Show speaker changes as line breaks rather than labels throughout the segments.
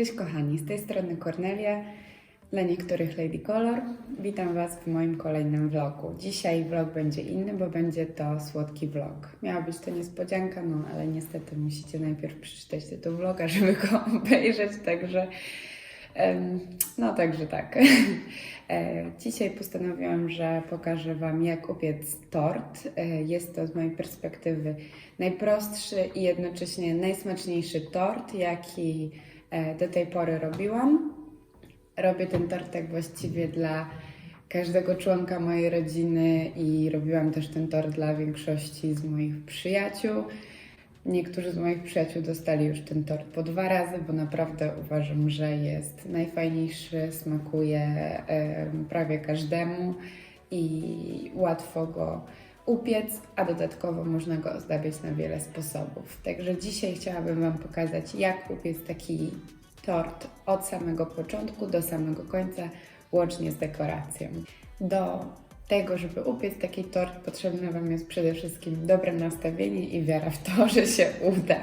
Cześć kochani, z tej strony Cornelia, dla niektórych Lady Color. Witam Was w moim kolejnym vlogu. Dzisiaj vlog będzie inny, bo będzie to słodki vlog. Miała być to niespodzianka, no ale niestety musicie najpierw przeczytać tytuł vloga, żeby go obejrzeć, także no także tak. E, Dzisiaj postanowiłam, że pokażę Wam jak upiec tort. E, Jest to z mojej perspektywy najprostszy i jednocześnie najsmaczniejszy tort, jaki do tej pory robiłam. Robię ten tortek właściwie dla każdego członka mojej rodziny i robiłam też ten tort dla większości z moich przyjaciół. Niektórzy z moich przyjaciół dostali już ten tort po dwa razy, bo naprawdę uważam, że jest najfajniejszy, smakuje prawie każdemu i łatwo go upiec, a dodatkowo można go ozdabiać na wiele sposobów. Także dzisiaj chciałabym Wam pokazać, jak upiec taki tort od samego początku do samego końca, łącznie z dekoracją. Do tego, żeby upiec taki tort, potrzebne Wam jest przede wszystkim dobre nastawienie i wiara w to, że się uda.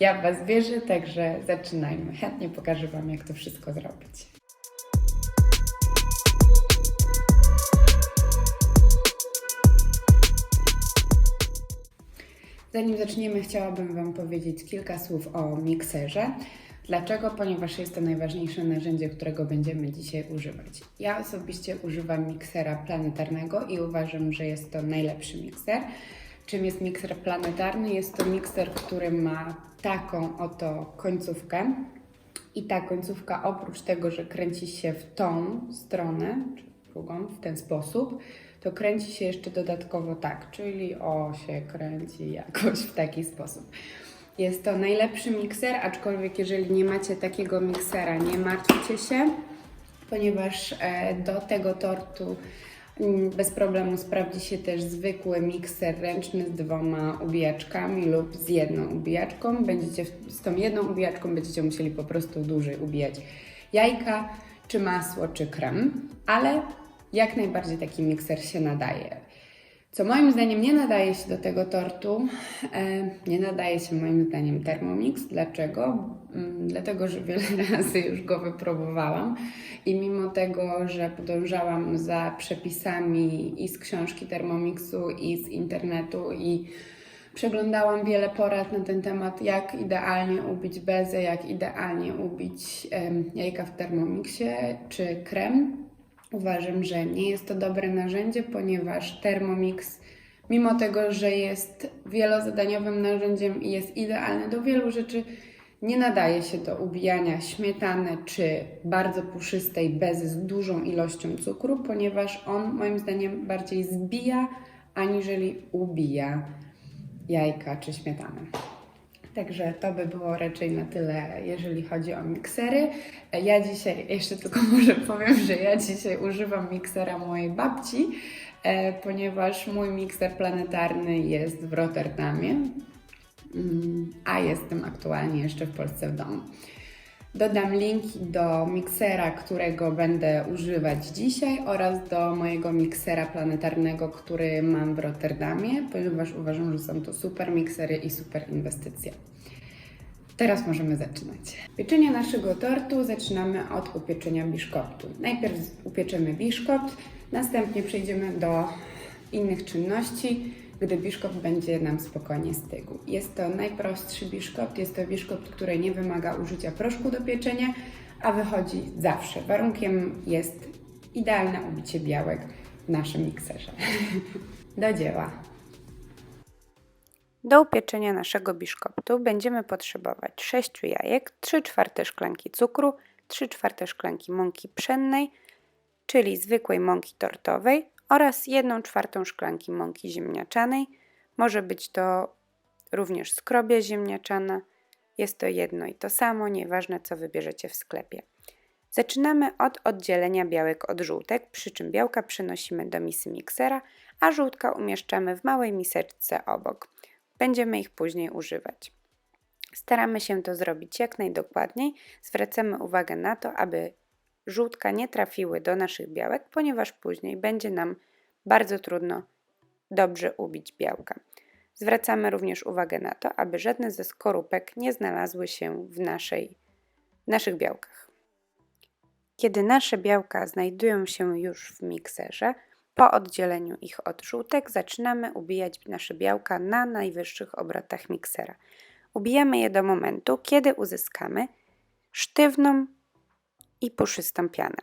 Ja Was wierzę, także zaczynajmy. Chętnie pokażę Wam, jak to wszystko zrobić. Zanim zaczniemy, chciałabym Wam powiedzieć kilka słów o mikserze. Dlaczego? Ponieważ jest to najważniejsze narzędzie, którego będziemy dzisiaj używać. Ja osobiście używam miksera planetarnego i uważam, że jest to najlepszy mikser. Czym jest mikser planetarny? Jest to mikser, który ma taką oto końcówkę. I ta końcówka oprócz tego, że kręci się w tą stronę, czy drugą, w ten sposób, to kręci się jeszcze dodatkowo tak, czyli o się kręci jakoś w taki sposób. Jest to najlepszy mikser, aczkolwiek jeżeli nie macie takiego miksera, nie martwcie się, ponieważ e, do tego tortu mm, bez problemu sprawdzi się też zwykły mikser ręczny z dwoma ubijaczkami lub z jedną ubijaczką. Będziecie z tą jedną ubijaczką będziecie musieli po prostu dłużej ubijać jajka, czy masło, czy krem, ale jak najbardziej taki mikser się nadaje. Co moim zdaniem nie nadaje się do tego tortu, e, nie nadaje się moim zdaniem Thermomix. Dlaczego? Mm, Dlatego, że wiele razy już go wypróbowałam i mimo tego, że podążałam za przepisami i z książki Thermomixu i z internetu i przeglądałam wiele porad na ten temat, jak idealnie ubić bezę, jak idealnie ubić jajka w Thermomixie czy krem, Uważam, że nie jest to dobre narzędzie, ponieważ Thermomix, mimo tego, że jest wielozadaniowym narzędziem i jest idealny do wielu rzeczy, nie nadaje się do ubijania śmietany czy bardzo puszystej bezy z dużą ilością cukru, ponieważ on moim zdaniem bardziej zbija, aniżeli ubija jajka czy śmietanę. Także to by było raczej na tyle, jeżeli chodzi o miksery. Ja dzisiaj, jeszcze tylko może powiem, że ja dzisiaj używam miksera mojej babci, e, ponieważ mój mikser planetarny jest w Rotterdamie, mm, a jestem aktualnie jeszcze w Polsce w domu. Dodam linki do miksera, którego będę używać dzisiaj oraz do mojego miksera planetarnego, który mam w Rotterdamie, ponieważ uważam, że są to super miksery i super inwestycje. Teraz możemy zaczynać. Pieczenie naszego tortu zaczynamy od upieczenia biszkoptu. Najpierw upieczemy biszkopt, następnie przejdziemy do innych czynności, gdy biszkopt będzie nam spokojnie stygł. Jest to najprostszy biszkopt, jest to biszkopt, który nie wymaga użycia proszku do pieczenia, a wychodzi zawsze. Warunkiem jest idealne ubicie białek w naszym mikserze. Do dzieła.
Do upieczenia naszego biszkoptu będziemy potrzebować 6 jajek, 3 czwarte szklanki cukru, 3 czwarte szklanki mąki pszennej, czyli zwykłej mąki tortowej oraz 1 czwartą szklanki mąki ziemniaczanej. Może być to również skrobia ziemniaczana. Jest to jedno i to samo, nieważne co wybierzecie w sklepie. Zaczynamy od oddzielenia białek od żółtek, przy czym białka przenosimy do misy miksera, a żółtka umieszczamy w małej miseczce obok. Będziemy ich później używać. Staramy się to zrobić jak najdokładniej. Zwracamy uwagę na to, aby żółtka nie trafiły do naszych białek, ponieważ później będzie nam bardzo trudno dobrze ubić białka. Zwracamy również uwagę na to, aby żadne ze skorupek nie znalazły się w naszej w naszych białkach. Kiedy nasze białka znajdują się już w mikserze, po oddzieleniu ich od żółtek zaczynamy ubijać nasze białka na najwyższych obrotach miksera. Ubijamy je do momentu, kiedy uzyskamy sztywną i puszystą pianę.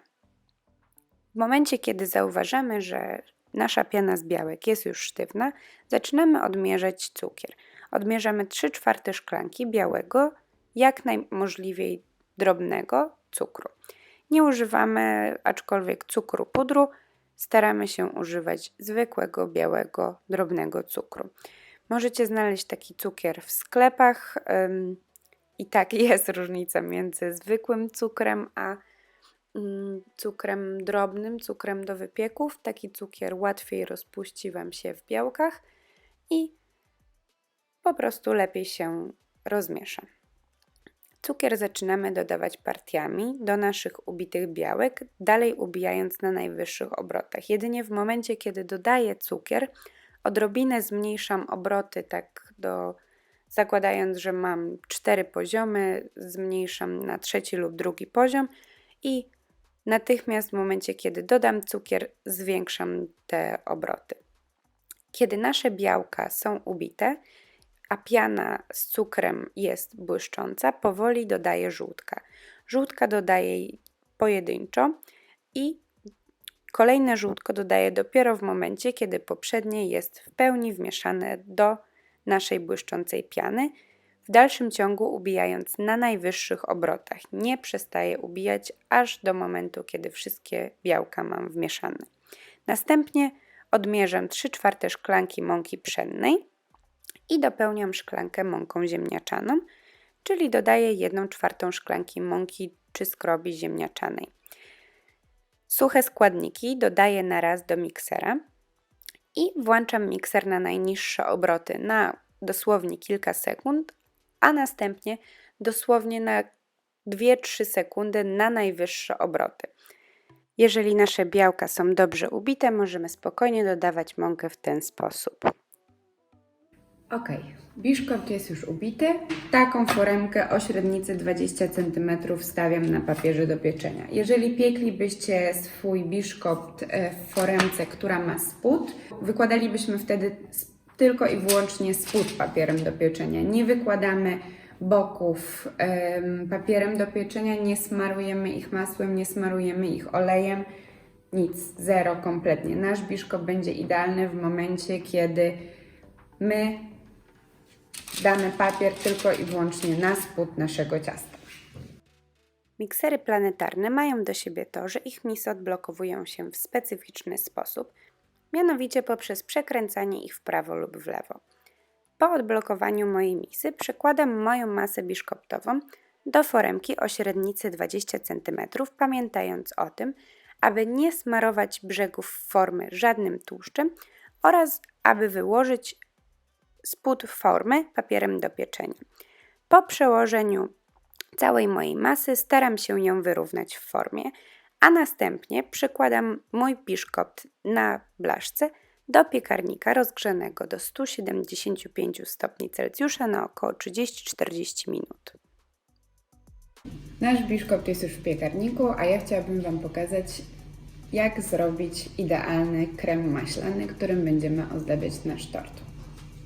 W momencie, kiedy zauważamy, że nasza piana z białek jest już sztywna, zaczynamy odmierzać cukier. Odmierzamy 3 czwarte szklanki białego, jak najmożliwiej drobnego cukru. Nie używamy aczkolwiek cukru pudru, staramy się używać zwykłego białego, drobnego cukru. Możecie znaleźć taki cukier w sklepach. I tak jest różnica między zwykłym cukrem a mm, cukrem drobnym, cukrem do wypieków. Taki cukier łatwiej rozpuści Wam się w białkach i po prostu lepiej się rozmiesza. Cukier zaczynamy dodawać partiami do naszych ubitych białek, dalej ubijając na najwyższych obrotach. Jedynie w momencie, kiedy dodaję cukier, odrobinę zmniejszam obroty, tak do zakładając, że mam cztery poziomy, zmniejszam na trzeci lub drugi poziom i natychmiast w momencie, kiedy dodam cukier, zwiększam te obroty. Kiedy nasze białka są ubite, a piana z cukrem jest błyszcząca, powoli dodaję żółtka. Żółtka dodaję pojedynczo i kolejne żółtko dodaję dopiero w momencie, kiedy poprzednie jest w pełni wmieszane do naszej błyszczącej piany. W dalszym ciągu ubijając na najwyższych obrotach. Nie przestaję ubijać aż do momentu, kiedy wszystkie białka mam wmieszane. Następnie odmierzam 3 czwarte szklanki mąki pszennej i dopełniam szklankę mąką ziemniaczaną, czyli dodaję 1 czwartą szklanki mąki czy skrobi ziemniaczanej. Suche składniki dodaję na raz do miksera i włączam mikser na najniższe obroty na dosłownie kilka sekund, a następnie dosłownie na 2-3 sekundy na najwyższe obroty. Jeżeli nasze białka są dobrze ubite, możemy spokojnie dodawać mąkę w ten sposób.
Ok, biszkopt jest już ubity. Taką foremkę o średnicy 20 cm stawiam na papierze do pieczenia. Jeżeli pieklibyście swój biszkopt e, w foremce, która ma spód, wykładalibyśmy wtedy tylko i wyłącznie spód papierem do pieczenia. Nie wykładamy boków em, papierem do pieczenia, nie smarujemy ich masłem, nie smarujemy ich olejem. Nic, zero kompletnie. Nasz biszkopt będzie idealny w momencie, kiedy my damy papier tylko i wyłącznie na spód naszego ciasta.
Miksery planetarne mają do siebie to, że ich misy odblokowują się w specyficzny sposób, mianowicie poprzez przekręcanie ich w prawo lub w lewo. Po odblokowaniu mojej misy przekładam moją masę biszkoptową do foremki o średnicy 20 cm, pamiętając o tym, aby nie smarować brzegów formy żadnym tłuszczem oraz aby wyłożyć spód formy papierem do pieczenia. Po przełożeniu całej mojej masy staram się ją wyrównać w formie, a następnie przykładam mój biszkopt na blaszce do piekarnika rozgrzanego do 175 stopni Celsjusza na około 30-40 minut.
Nasz biszkopt jest już w piekarniku, a ja chciałabym Wam pokazać, jak zrobić idealny krem maślany, którym będziemy ozdabiać nasz tort.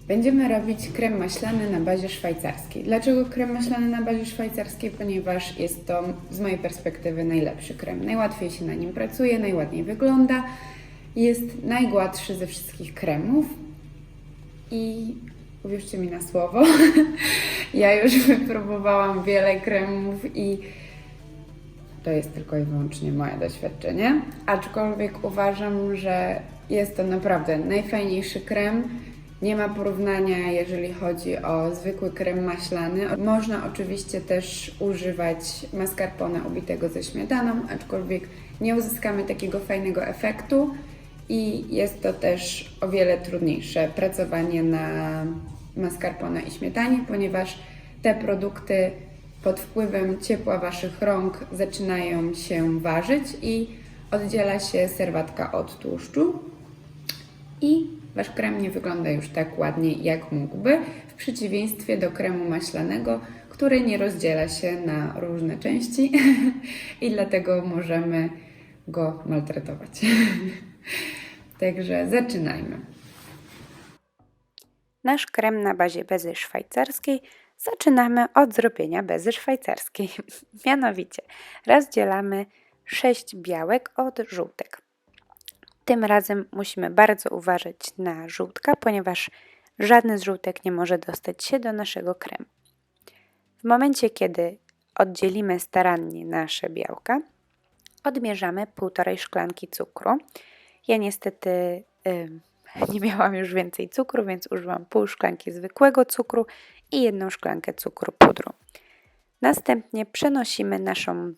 Będziemy robić krem maślany na bazie szwajcarskiej. Dlaczego krem maślany na bazie szwajcarskiej? Ponieważ jest to z mojej perspektywy najlepszy krem. Najłatwiej się na nim pracuje, najładniej wygląda, jest najgładszy ze wszystkich kremów i uwierzcie mi na słowo, ja już wypróbowałam wiele kremów i to jest tylko i wyłącznie moje doświadczenie. Aczkolwiek uważam, że jest to naprawdę najfajniejszy krem. Nie ma porównania, jeżeli chodzi o zwykły krem maślany. Można oczywiście też używać mascarpone ubitego ze śmietaną, aczkolwiek nie uzyskamy takiego fajnego efektu i jest to też o wiele trudniejsze pracowanie na mascarpone i śmietanie, ponieważ te produkty pod wpływem ciepła Waszych rąk zaczynają się ważyć i oddziela się serwatka od tłuszczu i Wasz krem nie wygląda już tak ładnie jak mógłby, w przeciwieństwie do kremu maślanego, który nie rozdziela się na różne części i dlatego możemy go maltretować. Także zaczynajmy.
Nasz krem na bazie bezy szwajcarskiej zaczynamy od zrobienia bezy szwajcarskiej. Mianowicie rozdzielamy 6 białek od żółtek. Tym razem musimy bardzo uważać na żółtka, ponieważ żadny z żółtek nie może dostać się do naszego kremu. W momencie, kiedy oddzielimy starannie nasze białka, odmierzamy 1,5 szklanki cukru. Ja niestety nie miałam już więcej cukru, więc użyłam pół szklanki zwykłego cukru i jedną szklankę cukru pudru. Następnie przenosimy naszą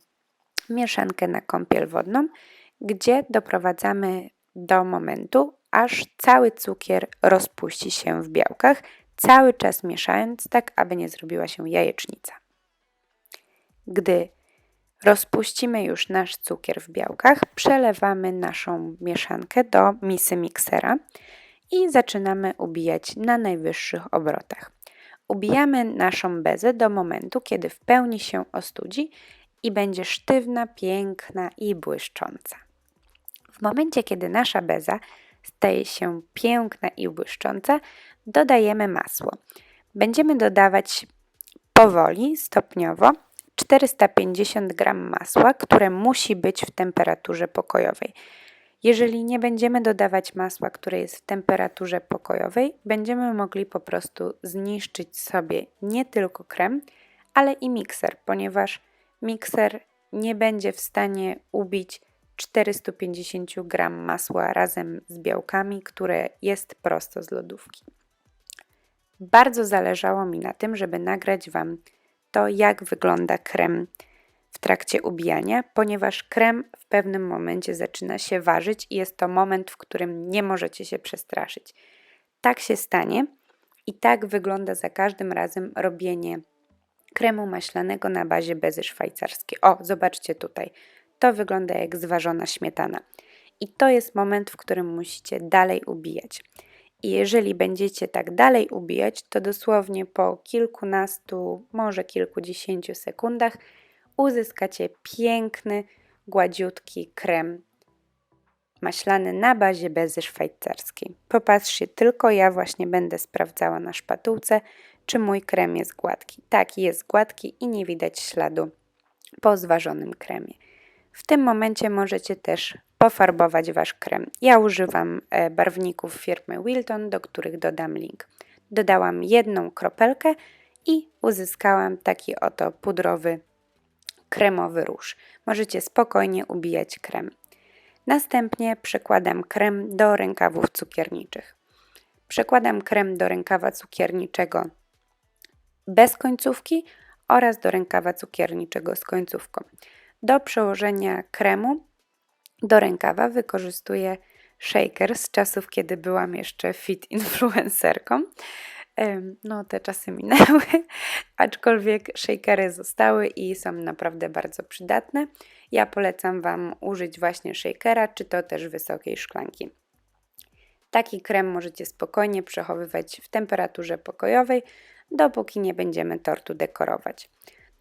mieszankę na kąpiel wodną, gdzie doprowadzamy do momentu, aż cały cukier rozpuści się w białkach, cały czas mieszając tak, aby nie zrobiła się jajecznica. Gdy rozpuścimy już nasz cukier w białkach, przelewamy naszą mieszankę do misy miksera i zaczynamy ubijać na najwyższych obrotach. Ubijamy naszą bezę do momentu, kiedy w pełni się ostudzi i będzie sztywna, piękna i błyszcząca. W momencie, kiedy nasza beza staje się piękna i błyszcząca, dodajemy masło. Będziemy dodawać powoli, stopniowo 450 g masła, które musi być w temperaturze pokojowej. Jeżeli nie będziemy dodawać masła, które jest w temperaturze pokojowej, będziemy mogli po prostu zniszczyć sobie nie tylko krem, ale i mikser, ponieważ mikser nie będzie w stanie ubić 450 g masła razem z białkami, które jest prosto z lodówki. Bardzo zależało mi na tym, żeby nagrać Wam to, jak wygląda krem w trakcie ubijania, ponieważ krem w pewnym momencie zaczyna się ważyć i jest to moment, w którym nie możecie się przestraszyć. Tak się stanie i tak wygląda za każdym razem robienie kremu maślanego na bazie bezy szwajcarskiej. O, zobaczcie tutaj. To wygląda jak zważona śmietana. I to jest moment, w którym musicie dalej ubijać. I jeżeli będziecie tak dalej ubijać, to dosłownie po kilkunastu, może kilkudziesięciu sekundach uzyskacie piękny, gładziutki krem maślany na bazie bezy szwajcarskiej. Popatrzcie, tylko ja właśnie będę sprawdzała na szpatułce, czy mój krem jest gładki. Tak, jest gładki i nie widać śladu po zważonym kremie. W tym momencie możecie też pofarbować Wasz krem. Ja używam e, barwników firmy Wilton, do których dodam link. Dodałam jedną kropelkę i uzyskałam taki oto pudrowy, kremowy róż. Możecie spokojnie ubijać krem. Następnie przekładam krem do rękawów cukierniczych. Przekładam krem do rękawa cukierniczego bez końcówki oraz do rękawa cukierniczego z końcówką. Do przełożenia kremu do rękawa wykorzystuję shaker z czasów, kiedy byłam jeszcze fit influencerką. No, te czasy minęły, aczkolwiek shakery zostały i są naprawdę bardzo przydatne. Ja polecam Wam użyć właśnie shakera, czy to też wysokiej szklanki. Taki krem możecie spokojnie przechowywać w temperaturze pokojowej, dopóki nie będziemy tortu dekorować.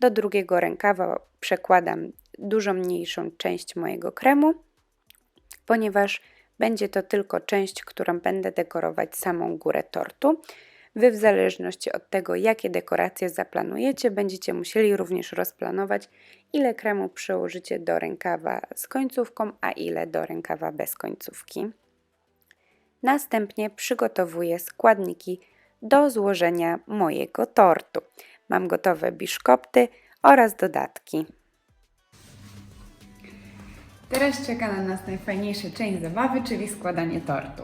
Do drugiego rękawa przekładam dużo mniejszą część mojego kremu, ponieważ będzie to tylko część, którą będę dekorować samą górę tortu. Wy, w zależności od tego, jakie dekoracje zaplanujecie, będziecie musieli również rozplanować, ile kremu przełożycie do rękawa z końcówką, a ile do rękawa bez końcówki. Następnie przygotowuję składniki do złożenia mojego tortu. Mam gotowe biszkopty oraz dodatki.
Teraz czeka na nas najfajniejsza część zabawy, czyli składanie tortu.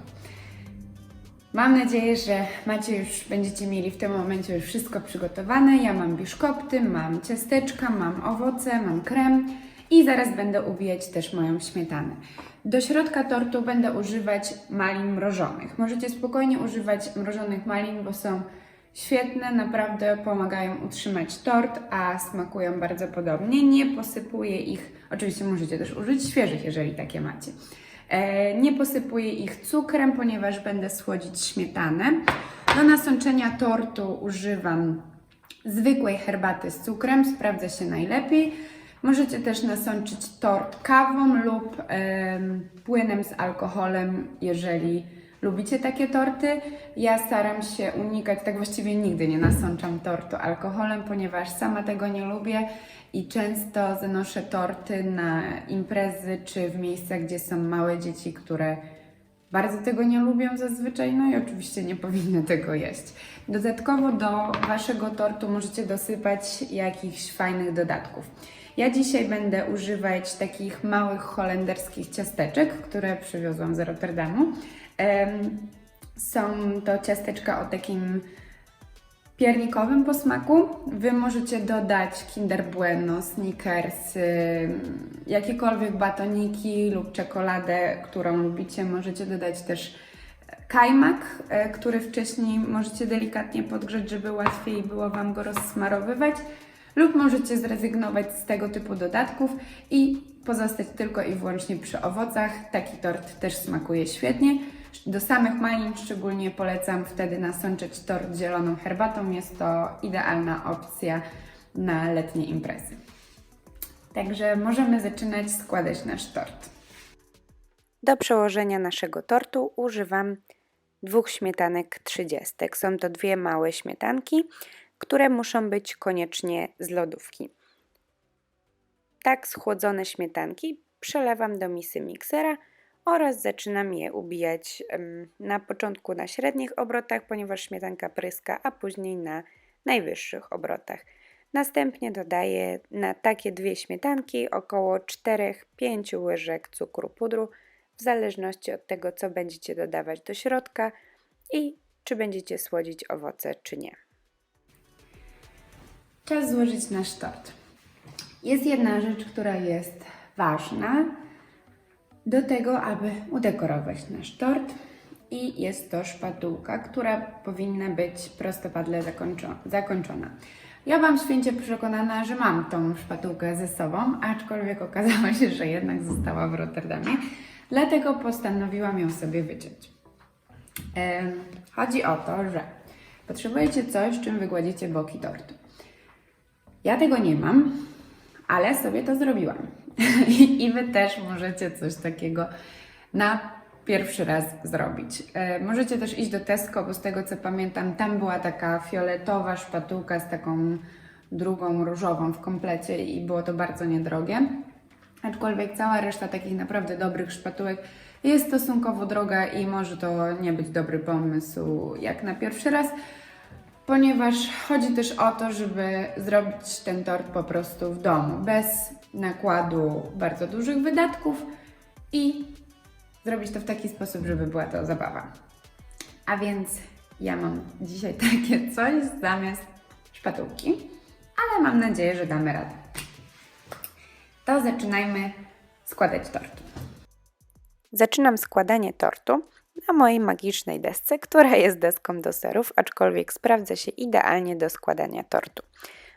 Mam nadzieję, że macie już, będziecie mieli w tym momencie już wszystko przygotowane. Ja mam biszkopty, mam ciasteczka, mam owoce, mam krem i zaraz będę ubijać też moją śmietanę. Do środka tortu będę używać malin mrożonych. Możecie spokojnie używać mrożonych malin, bo są świetne, naprawdę pomagają utrzymać tort, a smakują bardzo podobnie. Nie posypuję ich, oczywiście możecie też użyć świeżych, jeżeli takie macie. E, Nie posypuję ich cukrem, ponieważ będę słodzić śmietanę. Do nasączenia tortu używam zwykłej herbaty z cukrem, sprawdza się najlepiej. Możecie też nasączyć tort kawą lub em, płynem z alkoholem, jeżeli lubicie takie torty. Ja staram się unikać, tak właściwie nigdy nie nasączam tortu alkoholem, ponieważ sama tego nie lubię i często zanoszę torty na imprezy czy w miejsca, gdzie są małe dzieci, które bardzo tego nie lubią zazwyczaj, no i oczywiście nie powinny tego jeść. Dodatkowo do waszego tortu możecie dosypać jakichś fajnych dodatków. Ja dzisiaj będę używać takich małych holenderskich ciasteczek, które przywiozłam z Rotterdamu. Są to ciasteczka o takim piernikowym posmaku. Wy możecie dodać Kinder Bueno, Snickers, jakiekolwiek batoniki lub czekoladę, którą lubicie. Możecie dodać też kajmak, e, który wcześniej możecie delikatnie podgrzać, żeby łatwiej było Wam go rozsmarowywać. Lub możecie zrezygnować z tego typu dodatków i pozostać tylko i wyłącznie przy owocach. Taki tort też smakuje świetnie. Do samych malin szczególnie polecam wtedy nasączyć tort zieloną herbatą. Jest to idealna opcja na letnie imprezy. Także możemy zaczynać składać nasz tort.
Do przełożenia naszego tortu używam dwóch śmietanek trzydziestek. Są to dwie małe śmietanki, które muszą być koniecznie z lodówki. Tak schłodzone śmietanki przelewam do misy miksera oraz zaczynam je ubijać na początku na średnich obrotach, ponieważ śmietanka pryska, a później na najwyższych obrotach. Następnie dodaję na takie dwie śmietanki około 4-5 łyżek cukru pudru, w zależności od tego, co będziecie dodawać do środka i czy będziecie słodzić owoce, czy nie.
Czas złożyć nasz tort. Jest jedna rzecz, która jest ważna do tego, aby udekorować nasz tort i jest to szpatułka, która powinna być prostopadle zakończo- zakończona. Ja byłam święcie przekonana, że mam tą szpatułkę ze sobą, aczkolwiek okazało się, że jednak została w Rotterdamie, dlatego postanowiłam ją sobie wyciąć. Chodzi o to, że potrzebujecie coś, czym wygładzicie boki tortu. Ja tego nie mam, ale sobie to zrobiłam. I Wy też możecie coś takiego na pierwszy raz zrobić. E, możecie też iść do Tesco, bo z tego co pamiętam, tam była taka fioletowa szpatułka z taką drugą różową w komplecie i było to bardzo niedrogie. Aczkolwiek cała reszta takich naprawdę dobrych szpatułek jest stosunkowo droga i może to nie być dobry pomysł jak na pierwszy raz, ponieważ chodzi też o to, żeby zrobić ten tort po prostu w domu, bez nakładu bardzo dużych wydatków i zrobić to w taki sposób, żeby była to zabawa. A więc ja mam dzisiaj takie coś zamiast szpatułki, ale mam nadzieję, że damy radę. To zaczynajmy składać tort.
Zaczynam składanie tortu na mojej magicznej desce, która jest deską do serów, aczkolwiek sprawdza się idealnie do składania tortu.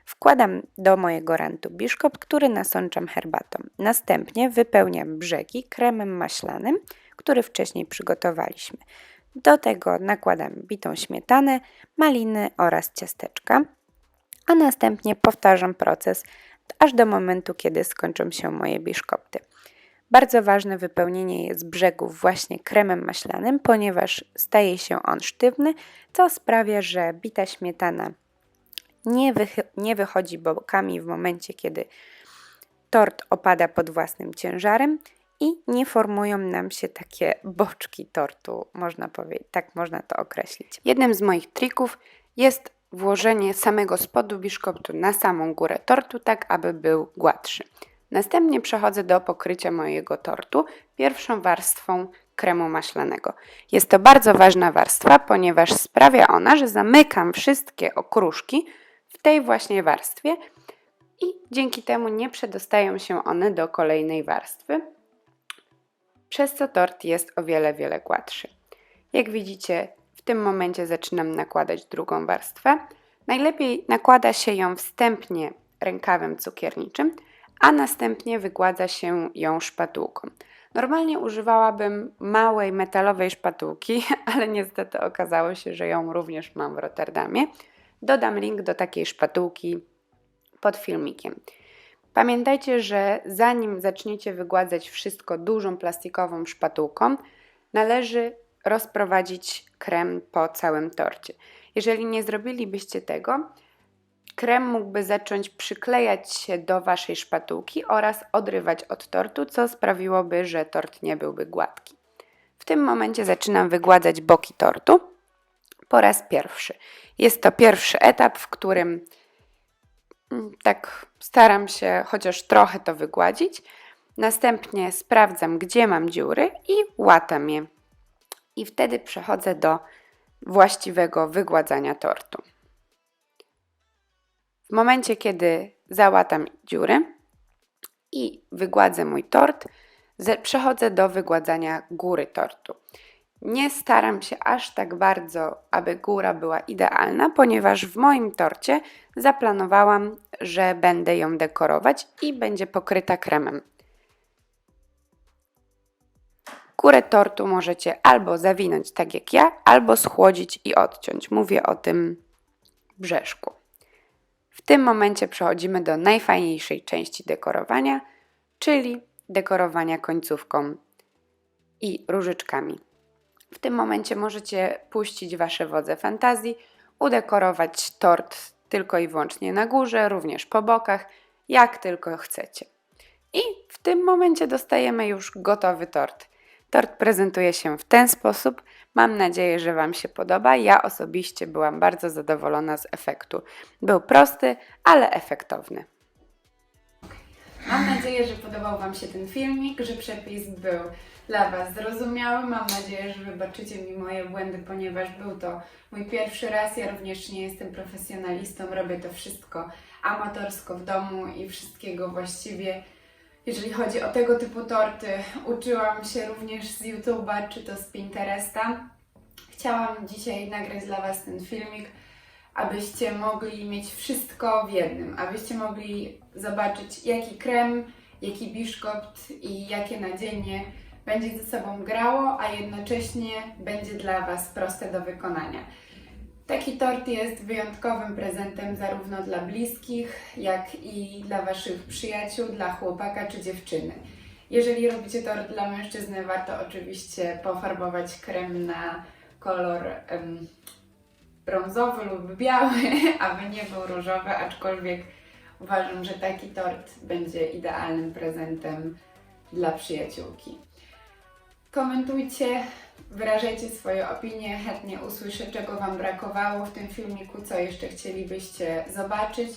Wkładam do mojego rantu biszkopt, który nasączam herbatą. Następnie wypełniam brzegi kremem maślanym, który wcześniej przygotowaliśmy. Do tego nakładam bitą śmietanę, maliny oraz ciasteczka, a następnie powtarzam proces aż do momentu, kiedy skończą się moje biszkopty. Bardzo ważne wypełnienie jest brzegów właśnie kremem maślanym, ponieważ staje się on sztywny, co sprawia, że bita śmietana nie, nie wychodzi bokami w momencie, kiedy tort opada pod własnym ciężarem i nie formują nam się takie boczki tortu, można powiedzieć, tak można to określić. Jednym z moich trików jest włożenie samego spodu biszkoptu na samą górę tortu, tak aby był gładszy. Następnie przechodzę do pokrycia mojego tortu pierwszą warstwą kremu maślanego. Jest to bardzo ważna warstwa, ponieważ sprawia ona, że zamykam wszystkie okruszki w tej właśnie warstwie i dzięki temu nie przedostają się one do kolejnej warstwy, przez co tort jest o wiele, wiele gładszy. Jak widzicie, w tym momencie zaczynam nakładać drugą warstwę. Najlepiej nakłada się ją wstępnie rękawem cukierniczym, a następnie wygładza się ją szpatułką. Normalnie używałabym małej metalowej szpatułki, ale niestety okazało się, że ją również mam w Rotterdamie. dodam link do takiej szpatułki pod filmikiem. Pamiętajcie, że zanim zaczniecie wygładzać wszystko dużą plastikową szpatułką, należy rozprowadzić krem po całym torcie. Jeżeli nie zrobilibyście tego, krem mógłby zacząć przyklejać się do waszej szpatułki oraz odrywać od tortu, co sprawiłoby, że tort nie byłby gładki. W tym momencie zaczynam wygładzać boki tortu po raz pierwszy. Jest to pierwszy etap, w którym mm, tak staram się chociaż trochę to wygładzić. Następnie sprawdzam, gdzie mam dziury i łatam je. I wtedy przechodzę do właściwego wygładzania tortu. W momencie, kiedy załatam dziury i wygładzę mój tort, ze- przechodzę do wygładzania góry tortu. Nie staram się aż tak bardzo, aby góra była idealna, ponieważ w moim torcie zaplanowałam, że będę ją dekorować i będzie pokryta kremem. Górę tortu możecie albo zawinąć tak jak ja, albo schłodzić i odciąć. Mówię o tym brzeszku. Tym momencie przechodzimy do najfajniejszej części dekorowania, czyli dekorowania końcówką i różyczkami. W tym momencie możecie puścić Wasze wodze fantazji, udekorować tort tylko i wyłącznie na górze, również po bokach, jak tylko chcecie. I w tym momencie dostajemy już gotowy tort. Tort prezentuje się w ten sposób. Mam nadzieję, że Wam się podoba. Ja osobiście byłam bardzo zadowolona z efektu. Był prosty, ale efektowny.
Mam nadzieję, że podobał Wam się ten filmik, że przepis był dla Was zrozumiały. Mam nadzieję, że wybaczycie mi moje błędy, ponieważ był to mój pierwszy raz. Ja również nie jestem profesjonalistą, robię to wszystko amatorsko w domu i wszystkiego właściwie. Jeżeli chodzi o tego typu torty, uczyłam się również z YouTube'a czy to z Pinteresta. Chciałam dzisiaj nagrać dla Was ten filmik, abyście mogli mieć wszystko w jednym, abyście mogli zobaczyć jaki krem, jaki biszkopt i jakie nadzienie będzie ze sobą grało, a jednocześnie będzie dla Was proste do wykonania. Taki tort jest wyjątkowym prezentem zarówno dla bliskich, jak i dla Waszych przyjaciół, dla chłopaka czy dziewczyny. Jeżeli robicie tort dla mężczyzny, warto oczywiście pofarbować krem na kolor brązowy lub biały, aby nie był różowy, aczkolwiek uważam, że taki tort będzie idealnym prezentem dla przyjaciółki. Komentujcie, wyrażajcie swoje opinie, chętnie usłyszę, czego Wam brakowało w tym filmiku, co jeszcze chcielibyście zobaczyć,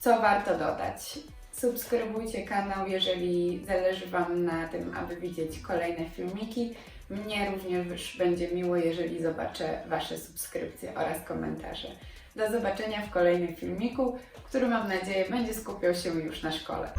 co warto dodać. Subskrybujcie kanał, jeżeli zależy Wam na tym, aby widzieć kolejne filmiki. Mnie również będzie miło, jeżeli zobaczę Wasze subskrypcje oraz komentarze. Do zobaczenia w kolejnym filmiku, który mam nadzieję będzie skupiał się już na szkole.